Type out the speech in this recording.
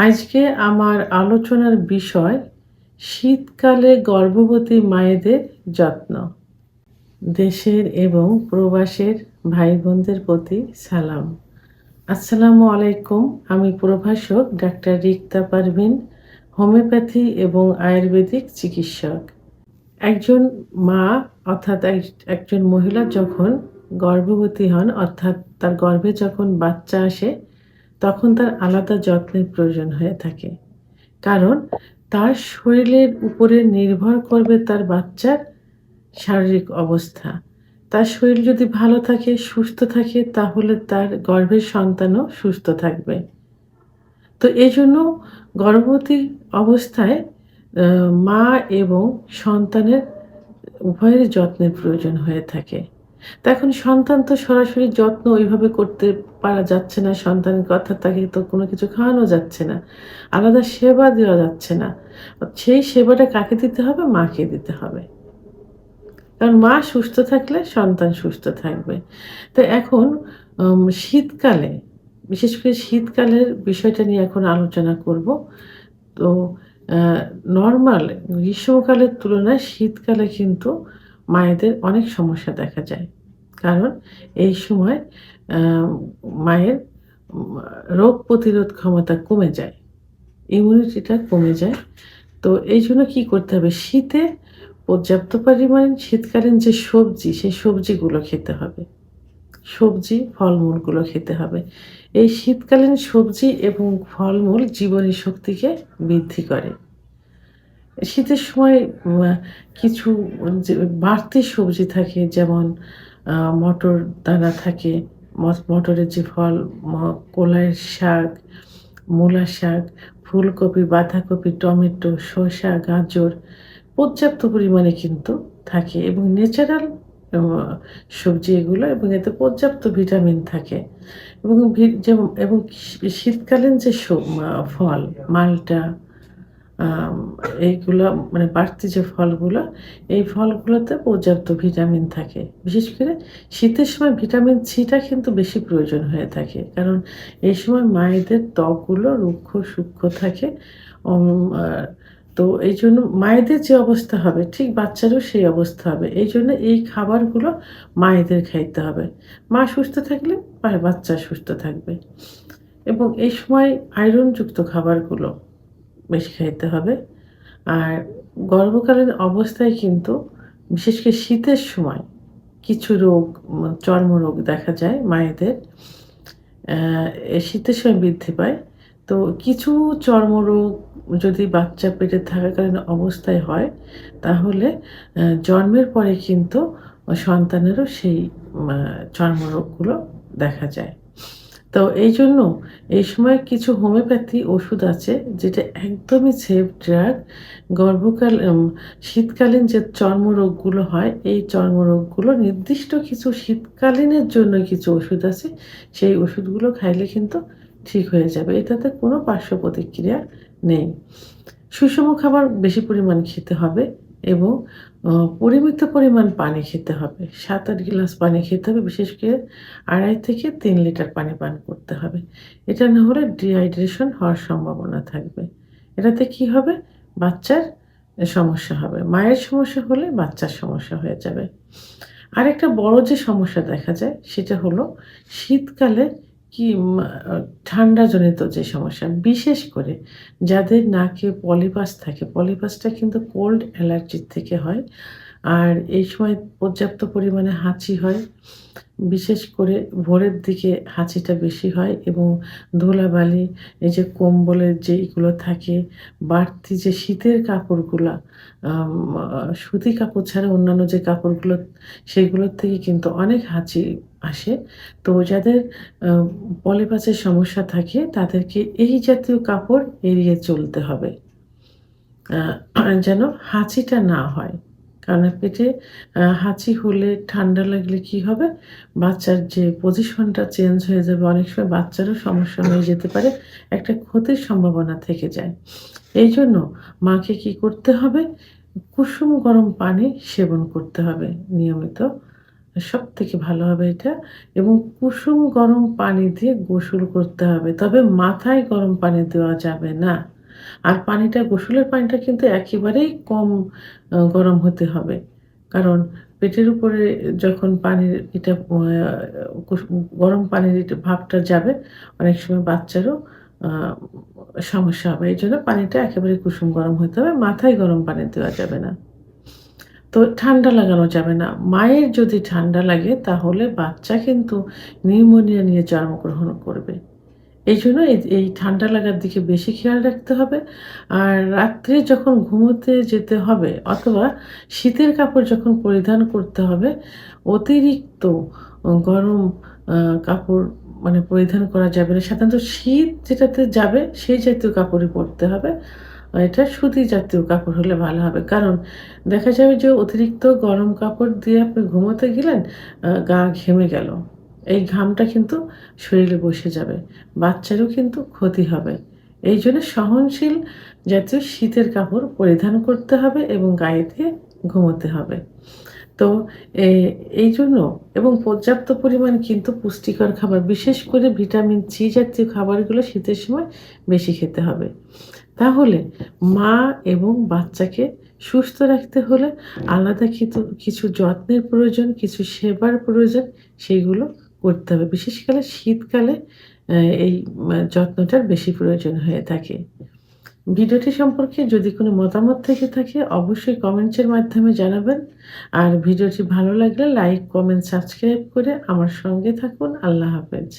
আজকে আমার আলোচনার বিষয়, শীতকালে গর্ভবতী মায়েদের যত্ন। দেশের এবং প্রবাসের ভাই বোনদের প্রতি সালাম। আসসালামু আলাইকুম, আমি প্রভাষক ডাক্তার রিক্তা পারভিন, হোমিওপ্যাথি এবং আয়ুর্বেদিক চিকিৎসক। একজন মা অর্থাৎ এক- একজন মহিলা যখন গর্ভবতী হন, অর্থাৎ তার গর্ভে যখন বাচ্চা আসে তখন তার আলাদা যত্নের প্রয়োজন হয়ে থাকে। কারণ তার শরীরের উপরে নির্ভর করবে তার বাচ্চার শারীরিক অবস্থা। তার শরীর যদি ভালো থাকে, সুস্থ থাকে, তাহলে তার গর্ভের সন্তানও সুস্থ থাকবে। তো এই জন্য গর্ভবতী অবস্থায় মা এবং সন্তানের উভয়ের যত্নের প্রয়োজন হয়ে থাকে। তা এখন সন্তান তো সরাসরি যত্ন ওইভাবে করতে পারা যাচ্ছে না, সন্তানের কথা তাকে তো কোনো কিছু খাওয়ানো যাচ্ছে না, আলাদা সেবা দেওয়া যাচ্ছে না। সেই সেবাটা কাকে দিতে হবে? মাকে দিতে হবে। কারণ মা সুস্থ থাকলে সন্তান সুস্থ থাকবে। তো এখন শীতকালে, বিশেষ করে শীতকালের বিষয়টা নিয়ে এখন আলোচনা করব। তো নর্মাল গ্রীষ্মকালের তুলনায় শীতকালে কিন্তু মায়েদের অনেক সমস্যা দেখা যায়। কারণ এই সময় মায়ের রোগ প্রতিরোধ ক্ষমতা কমে যায় ইমিউনিটিটা কমে যায়। তো এই জন্য কী করতে হবে? শীতে পর্যাপ্ত পরিমাণ শীতকালীন যে সবজি, সেই সবজিগুলো খেতে হবে। সবজি, ফলমূলগুলো খেতে হবে। এই শীতকালীন সবজি এবং ফলমূল জীবনী শক্তিকে বৃদ্ধি করে। শীতের সময় কিছু বাড়তি সবজি থাকে, যেমন মটর দানা থাকে মটরের যে ফল কলাইয়ের শাক, মূলা শাক, ফুলকপি, বাঁধাকপি, টমেটো, শসা, গাজর পর্যাপ্ত পরিমাণে কিন্তু থাকে এবং ন্যাচারাল সবজি এগুলো এবং এতে পর্যাপ্ত ভিটামিন থাকে এবং এবং শীতকালীন যে ফল, মালটা এইগুলো মানে বাড়তি যে ফলগুলো, এই ফলগুলোতে পর্যাপ্ত ভিটামিন থাকে। বিশেষ করে শীতের সময় ভিটামিন সিটা কিন্তু বেশি প্রয়োজন হয়ে থাকে। কারণ এই সময় মায়েদের ত্বকগুলো রুক্ষ, সূক্ষ্ম থাকে। তো এই জন্য মায়েদের যে অবস্থা হবে, ঠিক বাচ্চারও সেই অবস্থা হবে। এই জন্য এই খাবারগুলো মায়েদের খাইতে হবে। মা সুস্থ থাকলে বাচ্চা সুস্থ থাকবে। এবং এই সময় আয়রনযুক্ত খাবারগুলো বেশি খাইতে হবে। আর গর্ভকালীন অবস্থায় কিন্তু, বিশেষ করে শীতের সময় কিছু রোগ চর্মরোগ দেখা যায় মায়েদের শীতের সময় বৃদ্ধি পায়। তো কিছু চর্মরোগ যদি বাচ্চা পেটে থাকাকালীন অবস্থায় হয়, তাহলে জন্মের পরে কিন্তু সন্তানেরও সেই চর্মরোগগুলো দেখা যায়। তো এই জন্য এই সময় কিছু হোমিওপ্যাথি ওষুধ আছে যেটা একদমই সেফ ড্রাগ গর্ভকাল শীতকালীন যে চর্মরোগগুলো হয়, এই চর্মরোগগুলো নির্দিষ্ট কিছু শীতকালীনের জন্য কিছু ওষুধ আছে। সেই ওষুধগুলো খাইলে কিন্তু ঠিক হয়ে যাবে। এটাতে কোনো পার্শ্ব প্রতিক্রিয়া নেই। সুষম খাবার বেশি পরিমাণ খেতে হবে। এবং পরিমিত পরিমাণ পানি খেতে হবে। সাত আট গ্লাস পানি খেতে হবে, বিশেষ করে আড়াই থেকে তিন লিটার পানি পান করতে হবে। এটা না হলে ডিহাইড্রেশন হওয়ার সম্ভাবনা থাকবে। এটাতে কি হবে? বাচ্চার সমস্যা হবে। মায়ের সমস্যা হলে বাচ্চার সমস্যা হয়ে যাবে। আরেকটা বড় যে সমস্যা দেখা যায়, সেটা হলো শীতকালে কি ঠান্ডাজনিত যে সমস্যা, বিশেষ করে যাদের নাকে পলিপাস থাকে, পলিপাসটা কিন্তু কোল্ড অ্যালার্জির থেকে হয়। আর এই সময় পর্যাপ্ত পরিমাণে হাঁচি হয়, বিশেষ করে ভোরের দিকে হাঁচিটা বেশি হয় এবং ধুলাবালি, এই যে কম্বলের যে যেইগুলো থাকে, বাড়তি যে শীতের কাপড়গুলা সুতি কাপড় ছাড়া অন্যান্য যে কাপড়গুলো, সেগুলোর থেকে কিন্তু অনেক হাঁচি আসে। তো যাদের পলিপাসের সমস্যা থাকে, তাদেরকে এই জাতীয় কাপড় এড়িয়ে চলতে হবে। যেন হাঁচিটা না হয়। কারণ পেটে হাঁচি হলে ঠান্ডা লাগলে কি হবে? বাচ্চার যে পজিশনটা চেঞ্জ হয়ে যাবে, অনেক সময় বাচ্চারও সমস্যা হয়ে যেতে পারে, একটা ক্ষতির সম্ভাবনা থেকে যায়। এই জন্য মাকে কি করতে হবে? কুসুম গরম পানি সেবন করতে হবে নিয়মিত। সব থেকে ভালো হবে এটা। এবং কুসুম গরম পানি দিয়ে গোসল করতে হবে। তবে মাথায় গরম পানি দেওয়া যাবে না। আর পানিটা, গোসলের পানিটা কিন্তু একেবারেই কম গরম হতে হবে। কারণ পেটের উপরে যখন পানির এটা গরম পানির এটা ভাবটা যাবে, অনেক সময় বাচ্চারও সমস্যা হবে। এই জন্য পানিটা একেবারে কুসুম গরম হতে হবে। মাথায় গরম পানি দেওয়া যাবে না। তো ঠান্ডা লাগানো যাবে না। মায়ের যদি ঠান্ডা লাগে, তাহলে বাচ্চা কিন্তু নিউমোনিয়া নিয়ে জন্মগ্রহণ করবে। এই জন্য এই- ঠান্ডা লাগার দিকে বেশি খেয়াল রাখতে হবে। আর রাত্রে যখন ঘুমোতে যেতে হবে, অথবা শীতের কাপড় যখন পরিধান করতে হবে, অতিরিক্ত গরম কাপড় মানে পরিধান করা যাবে না। সাধারণত শীত যেটাতে যাবে, সেই জাতীয় কাপড়ই পরতে হবে। এটা সুতি জাতীয় কাপড় হলে ভালো হবে। কারণ দেখা যাবে যে অতিরিক্ত গরম কাপড় দিয়ে আপনি ঘুমোতে গেলেন গা ঘেমে গেল। এই ঘামটা কিন্তু শরীরে বসে যাবে, বাচ্চারও কিন্তু ক্ষতি হবে। এই জন্য সহনশীল জাতীয় শীতের কাপড় পরিধান করতে হবে এবং গায়ে দিয়ে ঘুমোতে হবে। তো এই জন্য এবং পর্যাপ্ত পরিমাণ কিন্তু পুষ্টিকর খাবার, বিশেষ করে ভিটামিন সি জাতীয় খাবারগুলো শীতের সময় বেশি খেতে হবে। তাহলে মা এবং বাচ্চাকে সুস্থ রাখতে হলে আলাদা কিছু কিছু যত্নের প্রয়োজন, কিছু সেবার প্রয়োজন সেইগুলো করতে হবে। বিশেষ করে শীতকালে এই যত্নটার বেশি প্রয়োজন হয়ে থাকে। ভিডিওটি সম্পর্কে যদি কোনো মতামত থেকে থাকে, অবশ্যই কমেন্টসের মাধ্যমে জানাবেন। আর ভিডিওটি ভালো লাগলে লাইক, কমেন্ট, সাবস্ক্রাইব করে আমার সঙ্গে থাকুন। আল্লাহ হাফেজ।